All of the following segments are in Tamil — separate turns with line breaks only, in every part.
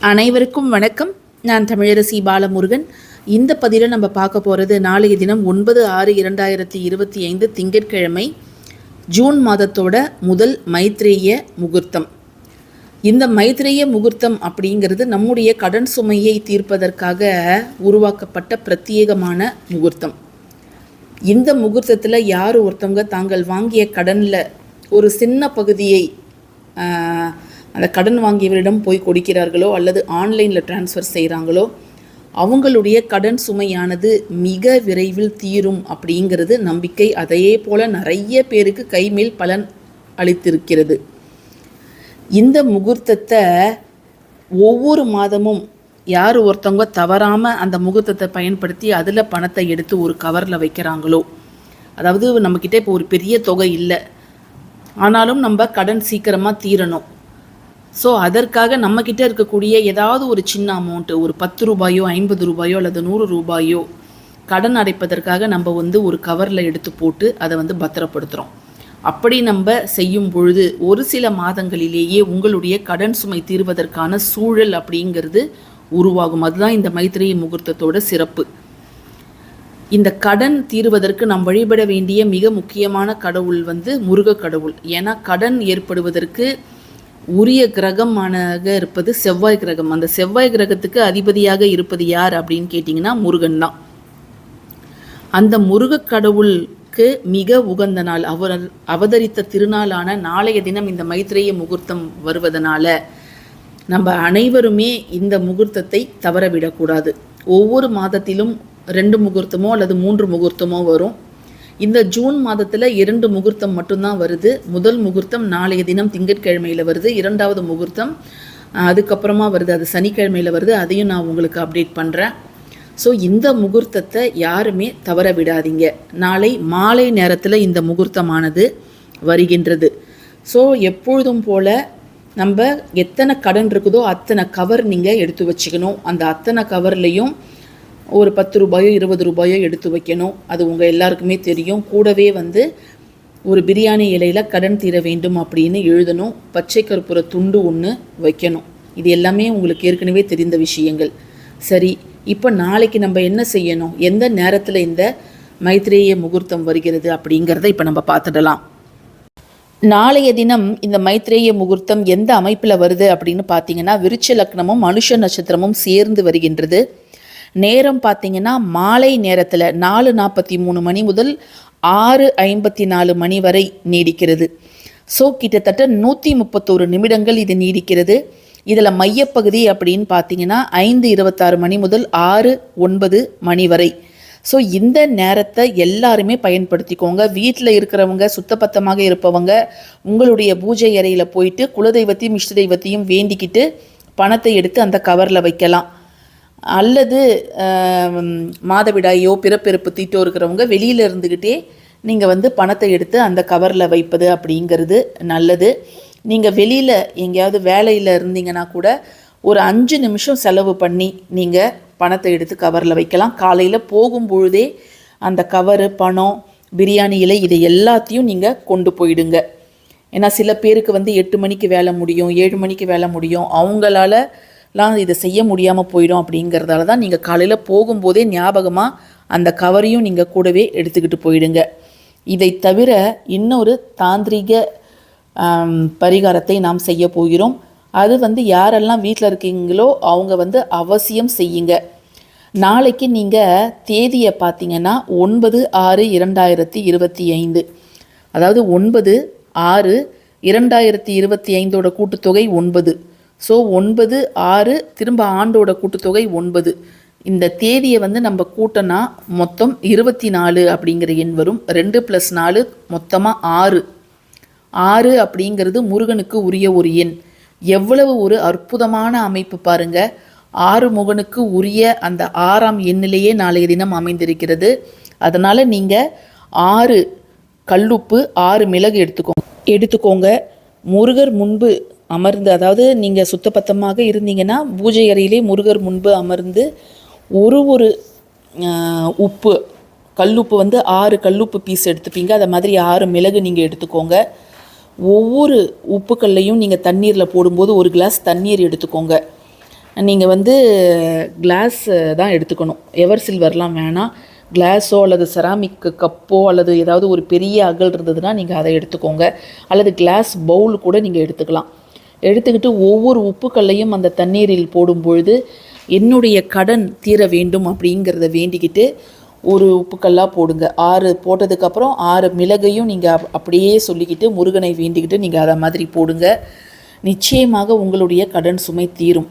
அனைவருக்கும் வணக்கம். நான் தமிழரசி பாலமுருகன். இந்த பதிவில் நம்ம பார்க்க போகிறது நாளைய தினம் ஒன்பது ஆறு இரண்டாயிரத்தி இருபத்தி ஐந்து திங்கட்கிழமை ஜூன் மாதத்தோட முதல் மைத்ரேய முகூர்த்தம். இந்த மைத்ரேய முகூர்த்தம் அப்படிங்கிறது நம்முடைய கடன் சுமையை தீர்ப்பதற்காக உருவாக்கப்பட்ட பிரத்யேகமான முகூர்த்தம். இந்த முகூர்த்தத்தில் யார் ஒருத்தவங்க தாங்கள் வாங்கிய கடனில் ஒரு சின்ன பகுதியை அந்த கடன் வாங்கியவரிடம் போய் கொடுக்கிறார்களோ அல்லது ஆன்லைனில் ட்ரான்ஸ்ஃபர் செய்கிறாங்களோ அவங்களுடைய கடன் சுமையானது மிக விரைவில் தீரும் அப்படிங்கிறது நம்பிக்கை. அதே போல் நிறைய பேருக்கு கைமேல் பலன் அளித்திருக்கிறது. இந்த முகூர்த்தத்தை ஒவ்வொரு மாதமும் யார் ஒருத்தவங்க தவறாமல் அந்த முகூர்த்தத்தை பயன்படுத்தி அதில் பணத்தை எடுத்து ஒரு கவரில் வைக்கிறாங்களோ அதாவது நம்மக்கிட்ட இப்போ ஒரு பெரிய தொகை இல்லை ஆனாலும் நம்ம கடன் சீக்கிரமாக தீரணும். ஸோ அதற்காக நம்மக்கிட்ட இருக்கக்கூடிய ஏதாவது ஒரு சின்ன அமௌண்ட்டு ஒரு பத்து ரூபாயோ ஐம்பது ரூபாயோ அல்லது நூறு ரூபாயோ கடன் அடைப்பதற்காக நம்ம வந்து ஒரு கவரில் எடுத்து போட்டு அதை வந்து பத்திரப்படுத்துகிறோம் அப்படி நம்ம செய்யும் பொழுது ஒரு சில மாதங்களிலேயே உங்களுடைய கடன் சுமை தீர்வதற்கான சூழல் அப்படிங்கிறது உருவாகும். அதுதான் இந்த மைத்திரி முகூர்த்தத்தோட சிறப்பு. இந்த கடன் தீர்வதற்கு நாம் வழிபட வேண்டிய மிக முக்கியமான கடவுள் வந்து முருக கடவுள். ஏன்னா கடன் ஏற்படுவதற்கு உரிய கிரகமானாக இருப்பது செவ்வாய் கிரகம். அந்த செவ்வாய் கிரகத்துக்கு அதிபதியாக இருப்பது யார் அப்படின்னு கேட்டிங்கன்னா முருகன் தான். அந்த முருகக் கடவுளுக்கு மிக உகந்த நாள். அவர் அவதரித்த திருநாளான நாளைய தினம் இந்த மைத்ரேய முகூர்த்தம் வருவதனால நம்ம அனைவருமே இந்த முகூர்த்தத்தை தவறவிடக்கூடாது. ஒவ்வொரு மாதத்திலும் ரெண்டு முகூர்த்தமோ அல்லது மூன்று முகூர்த்தமோ வரும். இந்த ஜூன் மாதத்தில் இரண்டு முகூர்த்தம் மட்டும்தான் வருது. முதல் முகூர்த்தம் நாளைய தினம் திங்கட்கிழமையில் வருது. இரண்டாவது முகூர்த்தம் அதுக்கப்புறமா வருது. அது சனிக்கிழமையில் வருது. அதையும் நான் உங்களுக்கு அப்டேட் பண்ணுறேன் ஸோ இந்த முகூர்த்தத்தை யாருமே தவற விடாதீங்க. நாளை மாலை நேரத்தில் இந்த முகூர்த்தமானது வருகின்றது. ஸோ எப்பொழுதும் போல் நம்ம எத்தனை கடன் இருக்குதோ அத்தனை கவர் நீங்கள் எடுத்து வச்சுக்கணும். அந்த அத்தனை கவர்லேயும் ஒரு பத்து ரூபாயோ இருபது ரூபாயோ எடுத்து வைக்கணும். அது உங்கள் எல்லாருக்குமே தெரியும். கூடவே வந்து ஒரு பிரியாணி இலையில் கடன் தீர வேண்டும் அப்படின்னு எழுதணும். பச்சை கற்பூர துண்டு ஒன்று வைக்கணும். இது எல்லாமே உங்களுக்கு ஏற்கனவே தெரிந்த விஷயங்கள். சரி இப்போ நாளைக்கு நம்ம என்ன செய்யணும்? எந்த நேரத்தில் இந்த மைத்ரேய முகூர்த்தம் வருகிறது அப்படிங்கிறத இப்போ நம்ம பார்த்துடலாம். நாளைய தினம் இந்த மைத்ரேய முகூர்த்தம் எந்த அமைப்பில் வருது அப்படின்னு பார்த்தீங்கன்னா விருச்ச லக்னமும் மனுஷ நட்சத்திரமும் சேர்ந்து வருகின்றது. நேரம் பார்த்தீங்கன்னா மாலை நேரத்தில் நாலு நாற்பத்தி மூணு மணி முதல் ஆறு ஐம்பத்தி நாலு மணி வரை நீடிக்கிறது. ஸோ கிட்டத்தட்ட நூற்றி முப்பத்தோரு நிமிடங்கள் இது நீடிக்கிறது. இதில் மையப்பகுதி அப்படின்னு பார்த்தீங்கன்னா ஐந்து இருபத்தாறு மணி முதல் ஆறு ஒன்பது மணி வரை. ஸோ இந்த நேரத்தை எல்லாருமே பயன்படுத்திக்கோங்க. வீட்டில் இருக்கிறவங்க சுத்தபத்தமாக இருப்பவங்க உங்களுடைய பூஜை அறையில் போயிட்டு குலதெய்வத்தையும் இஷ்ட தெய்வத்தையும் வேண்டிக்கிட்டு பணத்தை எடுத்து அந்த கவரில் வைக்கலாம். அல்லது மாதவிடாயோ பிறப்பிறப்பு தீட்டோ இருக்கிறவங்க வெளியில் இருந்துக்கிட்டே நீங்கள் வந்து பணத்தை எடுத்து அந்த கவரில் வைப்பது அப்படிங்கிறது நல்லது. நீங்கள் வெளியில் எங்கேயாவது வேலையில் இருந்தீங்கன்னா கூட ஒரு அஞ்சு நிமிஷம் செலவு பண்ணி நீங்கள் பணத்தை எடுத்து கவரில் வைக்கலாம். காலையில் போகும்பொழுதே அந்த கவரு பணம் பிரியாணி இலை இதை எல்லாத்தையும் நீங்கள் கொண்டு போயிடுங்க. ஏன்னா சில பேருக்கு வந்து எட்டு மணிக்கு வேலை முடியும் ஏழு மணிக்கு வேலை முடியும். அவங்களால எல்லாம் இதை செய்ய முடியாமல் போயிடும் அப்படிங்கிறதால தான் நீங்கள் காலையில் போகும்போதே ஞாபகமாக அந்த கவரையும் நீங்கள் கூடவே எடுத்துக்கிட்டு போயிடுங்க. இதை தவிர இன்னொரு தாந்திரிக பரிகாரத்தை நாம் செய்ய போகிறோம். அது வந்து யாரெல்லாம் வீட்டில் இருக்கீங்களோ அவங்க வந்து அவசியம் செய்யுங்க. நாளைக்கு நீங்கள் தேதியை பார்த்தீங்கன்னா ஒன்பது ஆறு இரண்டாயிரத்தி இருபத்தி ஐந்து. அதாவது ஒன்பது ஆறு இரண்டாயிரத்தி இருபத்தி ஐந்தோட கூட்டுத்தொகை ஒன்பது. ஸோ ஒன்பது ஆறு திரும்ப ஆண்டோட கூட்டுத்தொகை ஒன்பது. இந்த தேதியை வந்து நம்ம கூட்டினா மொத்தம் இருபத்தி நாலு அப்படிங்கிற எண் வரும். ரெண்டு ப்ளஸ் நாலு மொத்தமாக ஆறு. ஆறு அப்படிங்கிறது முருகனுக்கு உரிய ஒரு எண். எவ்வளவு ஒரு அற்புதமான அமைப்பு பாருங்க. ஆறு முகனுக்கு உரிய அந்த ஆறாம் எண்ணிலேயே நாளைய தினம் அமைந்திருக்கிறது. அதனால் நீங்கள் ஆறு கல்லுப்பு ஆறு மிளகு எடுத்துக்கோங்க. எடுத்துக்கோங்க. முருகர் முன்பு அமர்ந்து அதாவது நீங்கள் சுத்தபத்தமாக இருந்தீங்கன்னா பூஜை அறையிலே முருகர் முன்பு அமர்ந்து ஒரு ஒரு உப்பு கல்லுப்பு வந்து ஆறு கல்லுப்பு பீஸ் எடுத்துப்பீங்க. அதை மாதிரி ஆறு மிளகு நீங்கள் எடுத்துக்கோங்க. ஒவ்வொரு உப்புக்கல்லையும் நீங்கள் தண்ணீரில் போடும்போது ஒரு கிளாஸ் தண்ணீர் எடுத்துக்கோங்க. நீங்கள் வந்து கிளாஸ் தான் எடுத்துக்கணும். எவர் சில்வர்லாம் வேணாம் கிளாஸோ அல்லது செராமிக் கப்போ அல்லது ஏதாவது ஒரு பெரிய அகல் இருந்ததுன்னா நீங்கள் அதை எடுத்துக்கோங்க. அல்லது கிளாஸ் பவுல் கூட நீங்கள் எடுத்துக்கலாம். எடுத்துக்கிட்டு ஒவ்வொரு உப்புக்கல்லையும் அந்த தண்ணீரில் போடும்பொழுது என்னுடைய கடன் தீர வேண்டும் அப்படிங்கிறத வேண்டிக்கிட்டு ஒரு உப்புக்கல்லாக போடுங்க. ஆறு போட்டதுக்கப்புறம் ஆறு மிளகையும் நீங்கள் அப்படியே சொல்லிக்கிட்டு முருகனை வேண்டிக்கிட்டு நீங்கள் அதை மாதிரி போடுங்க. நிச்சயமாக உங்களுடைய கடன் சுமை தீரும்.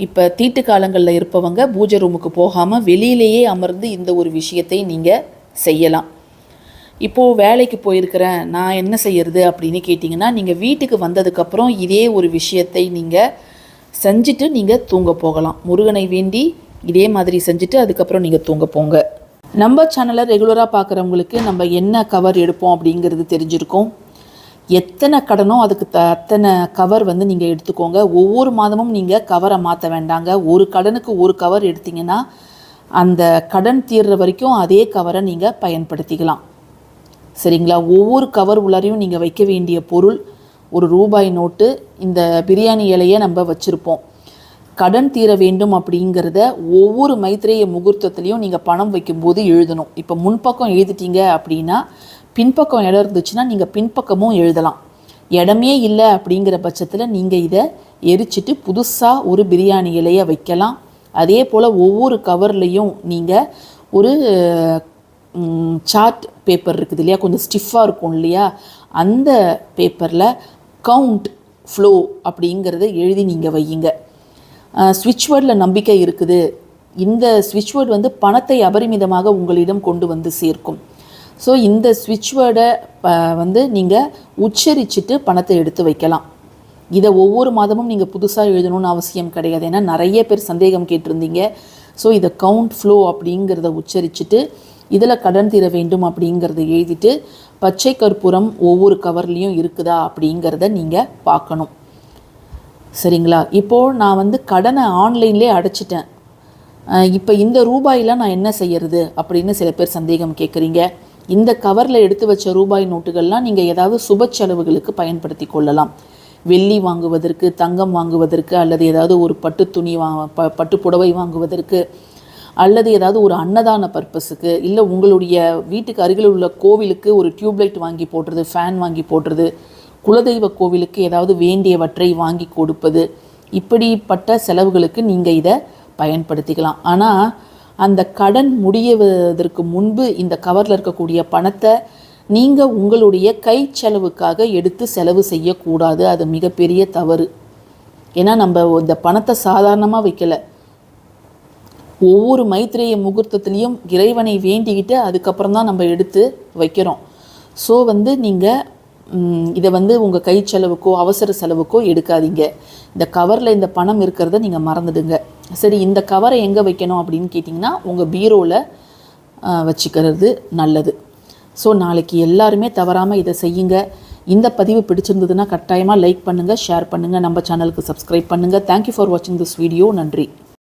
இப்போ தீட்டு காலங்களில் இருப்பவங்க பூஜை ரூமுக்கு போகாமல் வெளியிலேயே அமர்ந்து இந்த ஒரு விஷயத்தை நீங்கள் செய்யலாம். இப்போது வேலைக்கு போயிருக்கிறேன் நான் என்ன செய்யறது அப்படின்னு கேட்டிங்கன்னா நீங்கள் வீட்டுக்கு வந்ததுக்கப்புறம் இதே ஒரு விஷயத்தை நீங்கள் செஞ்சுட்டு நீங்கள் தூங்க போகலாம். முருகனை வேண்டி இதே மாதிரி செஞ்சுட்டு அதுக்கப்புறம் நீங்கள் தூங்க போங்க. நம்ம சேனலை ரெகுலராக பார்க்குறவங்களுக்கு நம்ம என்ன கவர் எடுப்போம் அப்படிங்கிறது தெரிஞ்சிருக்கும். எத்தனை கடனோ அதுக்கு த அத்தனை கவர் வந்து நீங்கள் எடுத்துக்கோங்க. ஒவ்வொரு மாதமும் நீங்கள் கவரை மாற்ற வேண்டாங்க. ஒரு கடனுக்கு ஒரு கவர் எடுத்திங்கன்னா அந்த கடன் தீர்ற வரைக்கும் அதே கவரை நீங்கள் பயன்படுத்திக்கலாம். சரிங்களா? ஒவ்வொரு கவர் உள்ளாரையும் நீங்கள் வைக்க வேண்டிய பொருள் ஒரு ரூபாய் நோட்டு இந்த பிரியாணி இலையை நம்ம வச்சுருப்போம். கடன் தீர வேண்டும் அப்படிங்கிறத ஒவ்வொரு மைத்திரேய முகூர்த்தத்துலேயும் நீங்கள் பணம் வைக்கும்போது எழுதணும். இப்போ முன்பக்கம் எழுதிட்டீங்க அப்படின்னா பின்பக்கம் இடம் இருந்துச்சுன்னா நீங்கள் பின்பக்கமும் எழுதலாம். இடமே இல்லை அப்படிங்கிற பட்சத்தில் நீங்கள் இதை எரிச்சிட்டு புதுசாக ஒரு பிரியாணி இலையை வைக்கலாம். அதே போல் ஒவ்வொரு கவர்லேயும் நீங்கள் ஒரு சார்ட் பேப்பர் இருக்குது இல்லையா? கொஞ்சம் ஸ்டிஃபாக இருக்கும் இல்லையா? அந்த பேப்பரில் கவுண்ட் ஃப்ளோ அப்படிங்கிறத எழுதி நீங்கள் வையுங்க. ஸ்விட்ச் வேர்டில் நம்பிக்கை இருக்குது. இந்த ஸ்விட்ச் வேர்டு வந்து பணத்தை அபரிமிதமாக உங்களிடம் கொண்டு வந்து சேர்க்கும். ஸோ இந்த ஸ்விட்ச் வேர்டை வந்து நீங்கள் உச்சரிச்சுட்டு பணத்தை எடுத்து வைக்கலாம். இதை ஒவ்வொரு மாதமும் நீங்கள் புதுசாக எழுதணும்னு அவசியம் கிடையாது. ஏன்னா நிறைய பேர் சந்தேகம் கேட்டிருந்தீங்க. ஸோ இதை கவுண்ட் ஃப்ளோ அப்படிங்கிறத உச்சரிச்சுட்டு இதில் கடன் தீர வேண்டும் அப்படிங்கிறத எழுதிட்டு பச்சை கற்பூரம் ஒவ்வொரு கவர்லேயும் இருக்குதா அப்படிங்கிறத நீங்கள் பார்க்கணும். சரிங்களா? இப்போது நான் வந்து கடனை ஆன்லைன்லேயே அடைச்சிட்டேன். இப்போ இந்த ரூபாயில் நான் என்ன செய்யறது அப்படின்னு சில பேர் சந்தேகம் கேட்குறீங்க. இந்த கவரில் எடுத்து வச்ச ரூபாய் நோட்டுகள்லாம் நீங்கள் ஏதாவது சுப செலவுகளுக்கு பயன்படுத்தி கொள்ளலாம். வெள்ளி வாங்குவதற்கு தங்கம் வாங்குவதற்கு அல்லது ஏதாவது ஒரு பட்டு துணி வா ப பட்டு புடவை வாங்குவதற்கு அல்லது ஏதாவது ஒரு அன்னதான பர்பஸுக்கு இல்லை உங்களுடைய வீட்டுக்கு அருகில் உள்ள கோவிலுக்கு ஒரு டியூப்லைட் வாங்கி போடுறது ஃபேன் வாங்கி போடுறது குலதெய்வ கோவிலுக்கு ஏதாவது வேண்டியவற்றை வாங்கி கொடுப்பது இப்படிப்பட்ட செலவுகளுக்கு நீங்கள் இதை பயன்படுத்திக்கலாம். ஆனால் அந்த கடன் முடியவதற்கு முன்பு இந்த கவரில் இருக்கக்கூடிய பணத்தை நீங்கள் உங்களுடைய கை செலவுக்காக எடுத்து செலவு செய்யக்கூடாது. அது மிகப்பெரிய தவறு. ஏன்னா நம்ம இந்த பணத்தை சாதாரணமாக வைக்கலை. ஒவ்வொரு மைத்ரேய முகூர்த்தத்துலேயும் இறைவனை வேண்டிக்கிட்டு அதுக்கப்புறம் தான் நம்ம எடுத்து வைக்கிறோம். ஸோ வந்து நீங்கள் இதை வந்து உங்கள் கை செலவுக்கோ அவசர செலவுக்கோ எடுக்காதீங்க. இந்த கவரில் இந்த பணம் இருக்கிறத நீங்கள் மறந்துடுங்க. சரி இந்த கவரை எங்கே வைக்கணும் அப்படின்னு கேட்டிங்கன்னா உங்கள் பீரோவில் வச்சுக்கிறது நல்லது. ஸோ நாளைக்கு எல்லாருமே தவறாமல் இதை செய்யுங்க. இந்த பதிவு பிடிச்சிருந்ததுன்னா கட்டாயமாக லைக் பண்ணுங்கள் ஷேர் பண்ணுங்கள் நம்ம சேனலுக்கு சப்ஸ்கிரைப் பண்ணுங்கள் தேங்க்யூ ஃபார் வாட்சிங் திஸ் வீடியோ நன்றி.